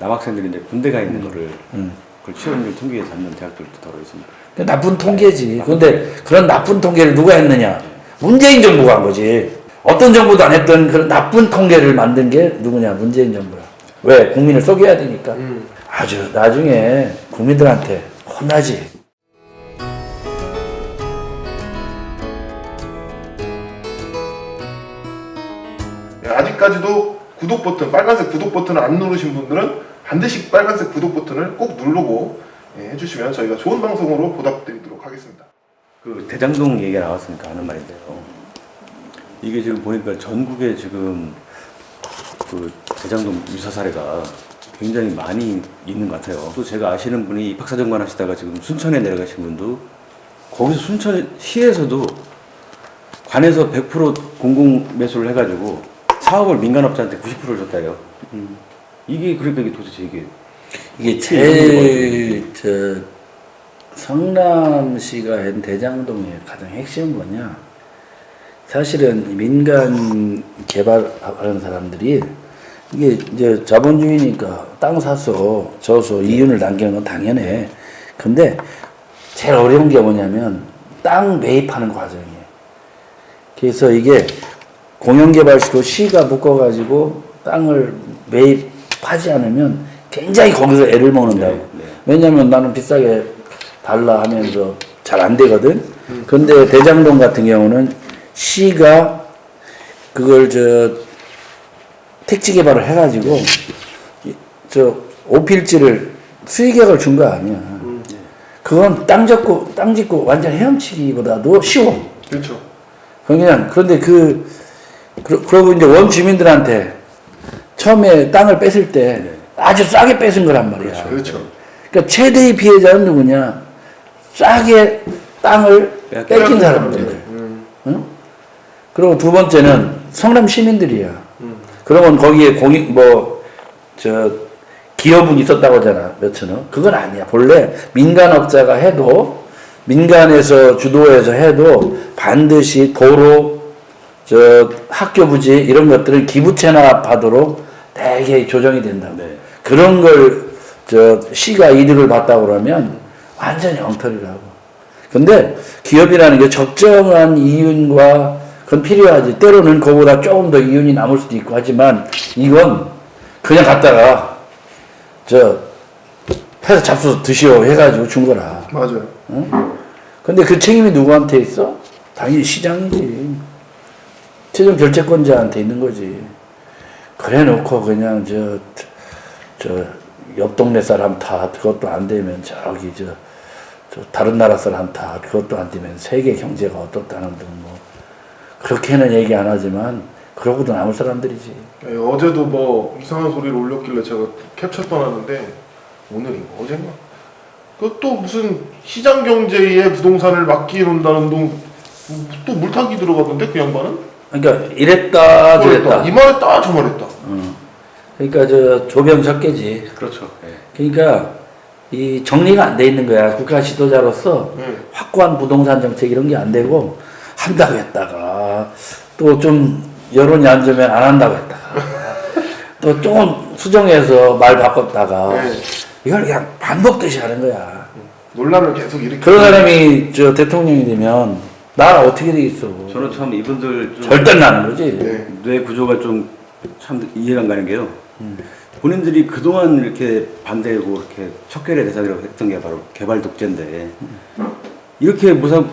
남학생들이 이제 군대 가 있는 거를 음. 그걸 취업률 통계에 잡는 대학들도 더러 있습니다. 그 나쁜 통계지. 그런데 그런 나쁜 통계를 누가 했느냐? 문재인 정부가 한 거지. 어떤 정부도 안 했던 그런 나쁜 통계를 만든 게 누구냐? 문재인 정부야. 왜? 국민을 속여야 되니까. 음. 아주 나중에 국민들한테 혼나지. 예, 아직까지도 구독 버튼, 빨간색 구독 버튼을 안 누르신 분들은 반드시 빨간색 구독 버튼을 꼭 누르고 예, 해주시면 저희가 좋은 방송으로 보답드리도록 하겠습니다. 그 대장동 얘기가 나왔으니까 하는 말인데요. 이게 지금 보니까 전국에 지금 그 대장동 유사 사례가 굉장히 많이 있는 것 같아요. 또 제가 아시는 분이 입학사정관 하시다가 지금 순천에 내려가신 분도 거기서 순천 시에서도 관에서 100% 공공 매수를 해가지고 사업을 민간업자한테 90%를 줬다요. 이게 그러니까 이게 도대체 이게 이게 제일 저 성남시가 한 대장동의 가장 핵심은 뭐냐? 사실은 민간 개발하는 사람들이 이게 이제 자본주의니까 땅 사서 저서 이윤을 남기는 건 당연해. 근데 제일 어려운 게 뭐냐면 땅 매입하는 과정이에요. 그래서 이게 공영개발시도 시가 묶어가지고 땅을 매입 하지 않으면 굉장히 거기서 애를 먹는다고. 네, 네. 왜냐면 나는 비싸게 달라 하면서 잘 안 되거든. 근데 대장동 같은 경우는 시가 그걸 저 택지 개발을 해가지고 이- 저 오필지를 수익액을 준 거 아니야. 그건 땅 짓고 땅 짓고 완전 헤엄치기보다도 쉬워. 그렇죠. 그냥 그런데 그 그- 그러고 이제 원 주민들한테 처음에 땅을 뺐을 때 아주 싸게 뺏은 거란 말이야. 그렇죠. 그러니까 최대의 피해자는 누구냐? 싸게 땅을 뺏긴 사람들. 음. 응? 그리고 두 번째는 성남 시민들이야. 음. 그러면 거기에 공익 뭐 저 기업은 있었다고 하잖아 몇천억. 그건 아니야. 본래 민간업자가 해도 민간에서 주도해서 해도 반드시 도로 저 학교 부지 이런 것들은 기부 체납하도록 되게 조정이 된다고. 네. 그런 걸 저 시가 이득을 봤다고 그러면 완전히 엉터리라고. 근데 기업이라는 게 적정한 이윤과 그건 필요하지. 때로는 그보다 조금 더 이윤이 남을 수도 있고 하지만 이건 그냥 갖다가 저 회사 잡숴서 드시오 해가지고 준 거라. 맞아요. 근데 그 책임이 누구한테 있어? 당연히 시장이지. 최종 결재권자한테 있는 거지. 그래 놓고 그냥 저, 저, 옆 동네 사람 탓, 그것도 안 되면 저기 저, 저 다른 나라 사람 탓, 그것도 안 되면 세계 경제가 어떻다는 등 뭐. 그렇게는 얘기 안 하지만, 그러고도 남을 사람들이지. 예, 어제도 뭐 이상한 소리를 올렸길래 제가 캡처 하는데 오늘인가 어젠가 그또 무슨 시장 경제에 부동산을 맡기는다는 둥또 물타기 들어갔는데 그 양반은 그러니까 이랬다 저랬다. 이 말했다 저 말했다 그러니까 저 조병 적개지. 그렇죠. 예. 그러니까 이 정리가 안 돼 있는 거야. 국가 지도자로서 예. 확고한 부동산 정책 이런 게 안 되고 한다고 했다가 또 좀 여론이 안 좋으면 안 한다고 했다가 또 조금 수정해서 말 바꿨다가 네. 이걸 그냥 반복듯이 하는 거야. 논란을 계속 일으키고 그런 사람이 저 대통령이 되면 나라 어떻게 되겠어? 저는 참 이분들 좀 절대 나는 거지. 네. 뇌 구조가 좀 참 이해가 안 가는 게요. 본인들이 그동안 이렇게 반대하고 이렇게 척결의 대상이라고 했던 게 바로 개발 독재인데 이렇게 무슨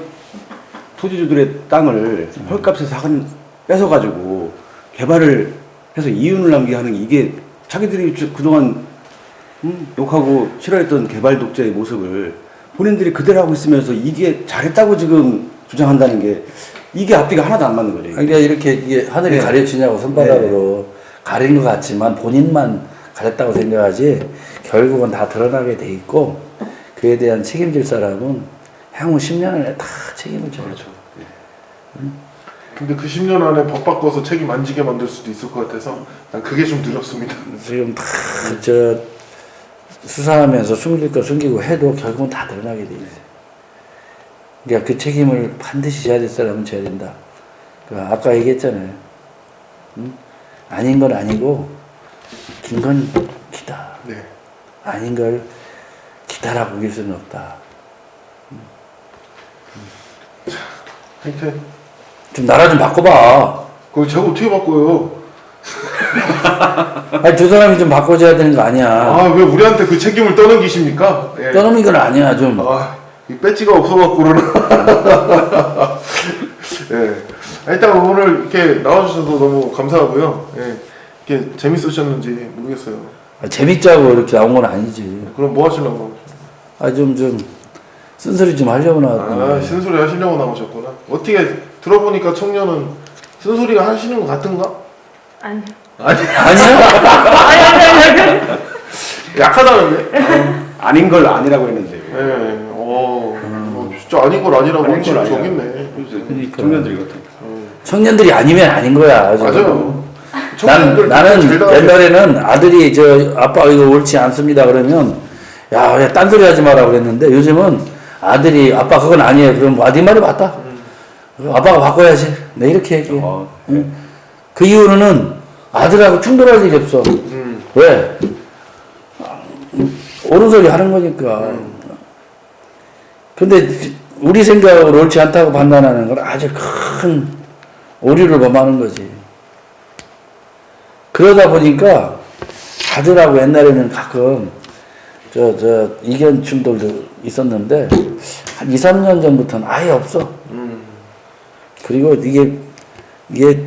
토지주들의 땅을 헐값에 사간 뺏어가지고 개발을 해서 이윤을 남게 하는 이게 자기들이 주- 그동안 음, 욕하고 싫어했던 개발 독재의 모습을 본인들이 그대로 하고 있으면서 이게 잘했다고 지금 주장한다는 게 이게 앞뒤가 하나도 안 맞는 거죠. 이게. 그러니까 이렇게 이게 하늘이 네. 가려지냐고 손바닥으로 가린 것 같지만 본인만 가렸다고 생각하지 결국은 다 드러나게 돼 있고 그에 대한 책임질 사람은 향후 10년 안에 다 책임을 져요. 그렇죠. 근데 그 10년 안에 법 바꿔서 책임 안 지게 만들 수도 있을 것 같아서 난 그게 좀 두렵습니다 지금 다 저 수사하면서 숨길 거 숨기고 해도 결국은 다 드러나게 돼 있어요. 그러니까 그 책임을 반드시 져야 될 사람은 져야 된다. 그 아까 얘기했잖아요. 응? 아닌 건 아니고 긴 건 기다. 네. 아닌 걸 기다려 보길 수는 없다. 하여튼 좀 나라 좀 바꿔봐. 그거 제가 어떻게 바꿔요? 아니 두 사람이 좀 바꿔줘야 되는 거 아니야. 아 왜 우리한테 그 책임을 떠넘기십니까? 예. 떠넘긴 건 아니야 좀. 아, 이 배지가 없어갖고 그러나. 예. 일단 오늘 이렇게 나와주셔서 너무 감사하고요. 예. 이렇게 재밌으셨는지 모르겠어요. 아, 재밌자고 이렇게 나온 건 아니지. 그럼 뭐 하시려고? 아 좀 좀 쓴소리 좀 하려고 나왔던 아. 쓴소리 하시려고 나오셨구나. 어떻게 들어보니까 청년은 쓴소리가 하시는 것 같은가? 아니요. 아니, 아니야? 약하다는데? 아닌 걸 아니라고 했는데 예. 어, 어, 진짜 아닌 걸 아니라고 아닌 지금 걸 아니라. 저기 있네. 그러니까. 청년들이거든. 청년들이 아니면 아닌 거야. 저거. 맞아요. 난, 청년들 나는 잘. 옛날에는 아들이 저 아빠 이거 옳지 않습니다 그러면 야, 왜 딴소리 하지 마라 그랬는데 요즘은 아들이 아빠 그건 아니에요. 그럼 아네 말이 맞다. 아빠가 바꿔야지. 내 이렇게 얘기해. 어, 응. 그 이후로는 아들하고 충돌할 일이 없어. 음. 왜? 옳은 소리 하는 거니까. 근데 우리 생각으로 옳지 않다고 판단하는 건 아주 큰 오류를 범하는 거지. 그러다 보니까 아들하고 옛날에는 가끔 저, 저 이견 충돌도 있었는데 한 2, 3년 전부터는 아예 없어. 음. 그리고 이게 이게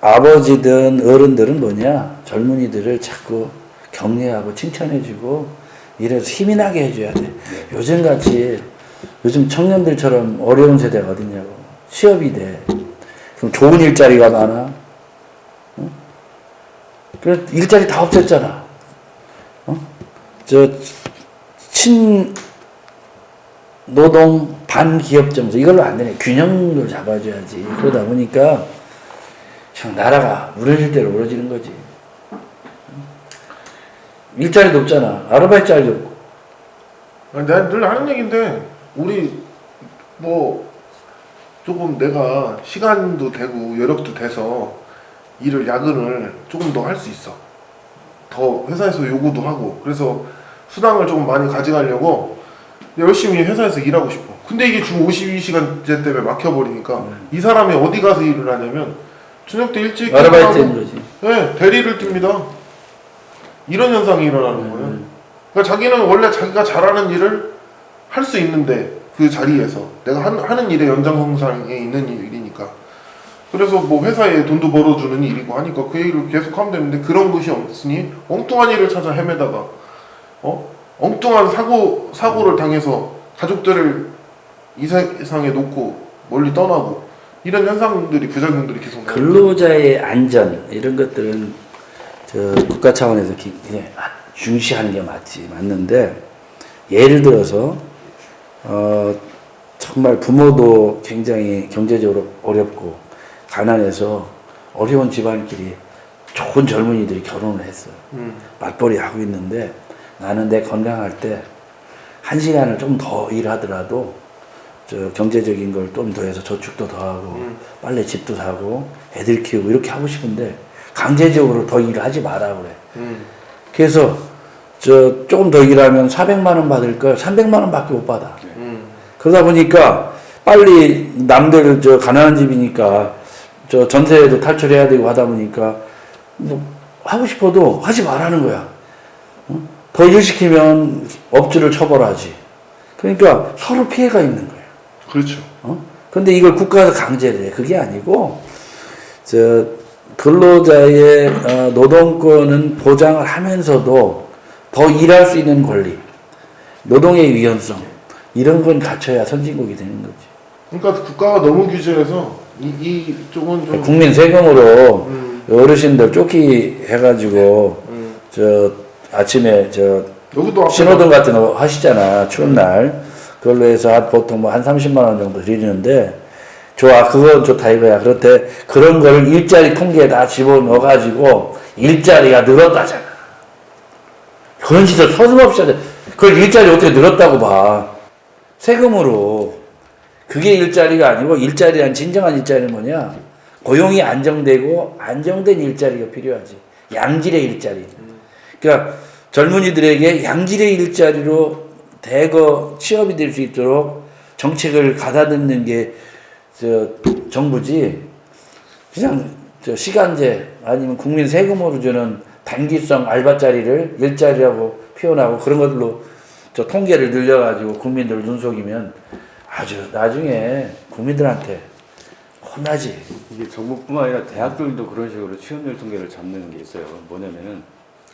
아버지든 어른들은 뭐냐 젊은이들을 자꾸 격려하고 칭찬해주고 이래서 힘이 나게 해줘야 돼. 요즘 같이 요즘 청년들처럼 어려운 세대가 어딨냐고 취업이 돼. 그럼 좋은 일자리가 많아. 응? 그래 일자리 다 없앴잖아. 어? 저 친 노동 반기업 정서 이걸로 안 되네 균형을 잡아줘야지 그러다 보니까 참 나라가 무너질 대로 무너지는 거지 일자리도 없잖아 아르바이트 자리도 없고 아니, 내가 늘 하는 얘기인데 우리 뭐 조금 내가 시간도 되고 여력도 돼서 일을 야근을 조금 더 할 수 있어. 더 회사에서 요구도 하고 그래서 수당을 조금 많이 가져가려고 열심히 회사에서 일하고 싶어. 근데 이게 주 52시간제 때문에 막혀버리니까 이 사람이 어디 가서 일을 하냐면 저녁 때 일찍 아르바이트인 거지 네, 대리를 뜹니다. 이런 현상이 일어나는 거예요. 음. 그러니까 자기는 원래 자기가 잘하는 일을 할 수 있는데 그 자리에서 내가 한, 하는 일의 연장선상에 있는 일이니까 그래서 뭐 회사에 돈도 벌어주는 일이고 하니까 그 일을 계속 하면 되는데 그런 것이 없으니 엉뚱한 일을 찾아 헤매다가 어 엉뚱한 사고 사고를 당해서 가족들을 이 세상에 놓고 멀리 떠나고 이런 현상들이 부작용들이 계속. 근로자의 안전 이런 것들은 저 국가 차원에서 기, 예, 아, 중시하는 게 맞지 맞는데 예를 들어서 어, 정말 부모도 굉장히 경제적으로 어렵고 가난해서 어려운 집안끼리 좋은 젊은이들이 결혼을 했어요. 음. 맞벌이 하고 있는데 나는 내 건강할 때 한 시간을 좀 더 일하더라도 저 경제적인 걸 좀 더 해서 저축도 더 하고 음. 빨래 집도 사고 애들 키우고 이렇게 하고 싶은데 강제적으로 더 일을 하지 마라 그래. 음. 그래서 저 조금 더 일하면 400만 원 받을 걸 300만 원밖에 못 받아. 음. 그러다 보니까 빨리 남들 저 가난한 집이니까 저 전세도 탈출해야 되고 하다 보니까 뭐 하고 싶어도 하지 말라는 거야. 어? 더일 시키면 업주를 처벌하지. 그러니까 서로 피해가 있는 거야. 그렇죠. 어? 근데 이걸 국가에서 강제를 해. 그게 아니고, 저, 근로자의 어, 노동권은 보장을 하면서도 더 일할 수 있는 권리, 노동의 유연성, 이런 건 갖춰야 선진국이 되는 거지. 그러니까 국가가 너무 규제해서 이, 이 쪽은 좀 국민 세금으로 음, 어르신들 쫓기 해가지고, 음. 저, 아침에 저, 신호등 같은 거 하시잖아 추운 날 그걸로 해서 한- 보통 뭐 한 30만 원 정도 드리는데 좋아 그건 좋다 이거야. 그렇대. 그런 걸 일자리 통계에 다 집어넣어 가지고 일자리가 늘었다잖아 그런 짓을 서슴없이 하자. 그걸 일자리 어떻게 늘었다고 봐. 세금으로. 그게 일자리가 아니고 일자리란 진정한 일자리는 뭐냐? 고용이 안정되고 안정된 일자리가 필요하지. 양질의 일자리. 그러니까 젊은이들에게 양질의 일자리로 대거 취업이 될 수 있도록 정책을 가다듬는 게 저 정부지 그냥 저 시간제 아니면 국민 세금으로 주는 단기성 알바자리를 일자리라고 표현하고 그런 것들로 저 통계를 늘려가지고 국민들 눈속이면 아주 나중에 국민들한테 혼나지. 이게 정부뿐만 아니라 대학들도 그런 식으로 취업률 통계를 잡는 게 있어요. 뭐냐면은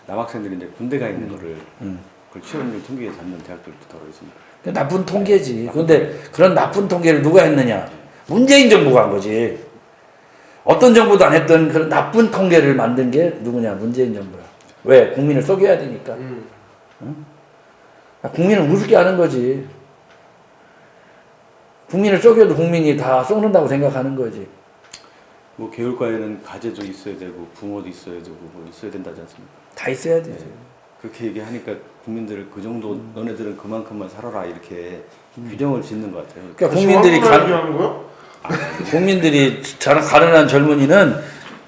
남학생들이 이제 군대 가 있는 거를 음. 그걸 취업률 통계에 잡는 대학들도 더러 있습니다. 그 나쁜 통계지. 그런데 그런 나쁜 통계를 누가 했느냐? 문재인 정부가 한 거지. 어떤 정부도 안 했던 그런 나쁜 통계를 만든 게 누구냐? 문재인 정부야. 왜? 국민을 속여야 되니까. 음. 국민을 우습게 하는 거지. 국민을 속여도 국민이 다 썩는다고 생각하는 거지. 뭐 교육과에는 가제도 있어야 되고 부모도 있어야 되고 뭐 있어야 된다지 않습니까? 다 있어야 돼. 그렇게 얘기하니까 국민들을 그 정도 너네들은 그만큼만 살아라 이렇게 규정을 짓는 것 같아요. 그러니까 국민들이 가, 얘기하는 거요? 국민들이 자- 가난한 젊은이는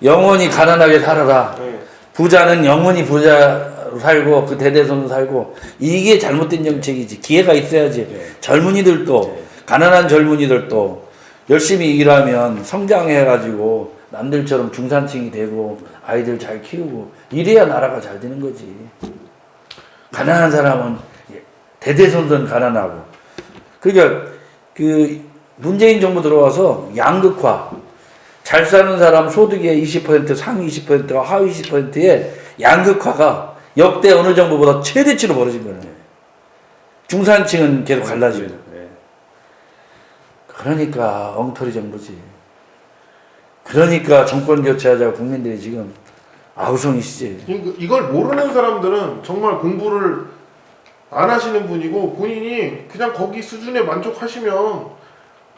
영원히 가난하게 살아라. 네. 부자는 영원히 부자로 살고 그 대대손 살고 이게 잘못된 정책이지 기회가 있어야지 네. 젊은이들도 네. 가난한 젊은이들도 열심히 일하면 성장해가지고 남들처럼 중산층이 되고 아이들 잘 키우고 이래야 나라가 잘 되는 거지 가난한 사람은 대대손손 가난하고 그러니까 그 문재인 정부 들어와서 양극화 잘 사는 사람 소득의 20% 상위 20%와 하위 20%의 양극화가 역대 어느 정부보다 최대치로 벌어진 거예요. 중산층은 계속 갈라지고. 네. 그러니까 엉터리 정부지. 그러니까 정권 교체하자고 국민들이 지금 아우성이시지. 이거- 이걸 모르는 사람들은 정말 공부를 안 하시는 분이고 본인이 그냥 거기 수준에 만족하시면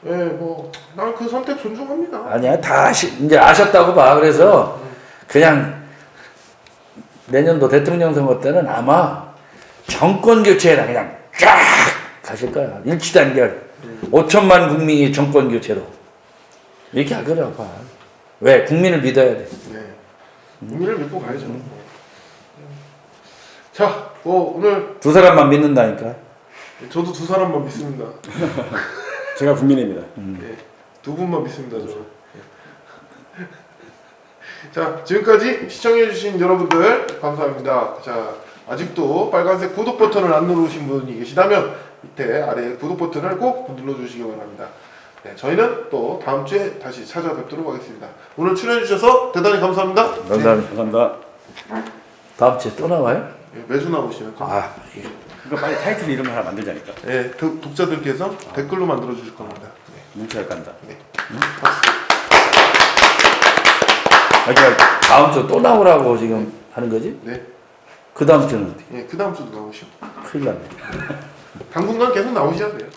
예 뭐 난 그 선택 존중합니다. 아니야 다 아시, 이제 아셨다고 봐. 그래서 그냥 내년도 대통령 선거 때는 아마 정권 교체라 그냥 쫙 가실 거야. 일치단결. 5천만 국민이 정권 교체로 이렇게 할 거라고 봐. 왜? 국민을 믿어야 돼. 네. 의미를 믿고 가야죠. 자, 뭐 오늘 두 사람만 믿는다니까. 저도 두 사람만 믿습니다. 제가 국민입니다. 네, 두 분만 믿습니다. 저는. 네. 자, 지금까지 시청해주신 여러분들 감사합니다. 자, 아직도 빨간색 구독 버튼을 안 누르신 분이 계시다면 밑에 아래 구독 버튼을 꼭 눌러주시기 바랍니다. 네, 저희는 또 다음 주에 다시 찾아뵙도록 하겠습니다. 오늘 출연해주셔서 대단히 감사합니다. 감사합니다. 감사합니다. 다음 주에 또 나와요? 네, 매주 나오시죠. 아, 예. 그러니까 빨리 타이틀 이름 하나 만들자니까. 네, 독- 독자들께서 댓글로 만들어 주실 겁니다. 네. 뭉쳐야 간다. 아, 그러니까 다음 주 또 나오라고 지금 하는 거지? 네, 그 다음 주는 어떻게? 네, 그 다음 주도 나오시오. 큰일 났네. 당분간 계속 나오셔야 돼요.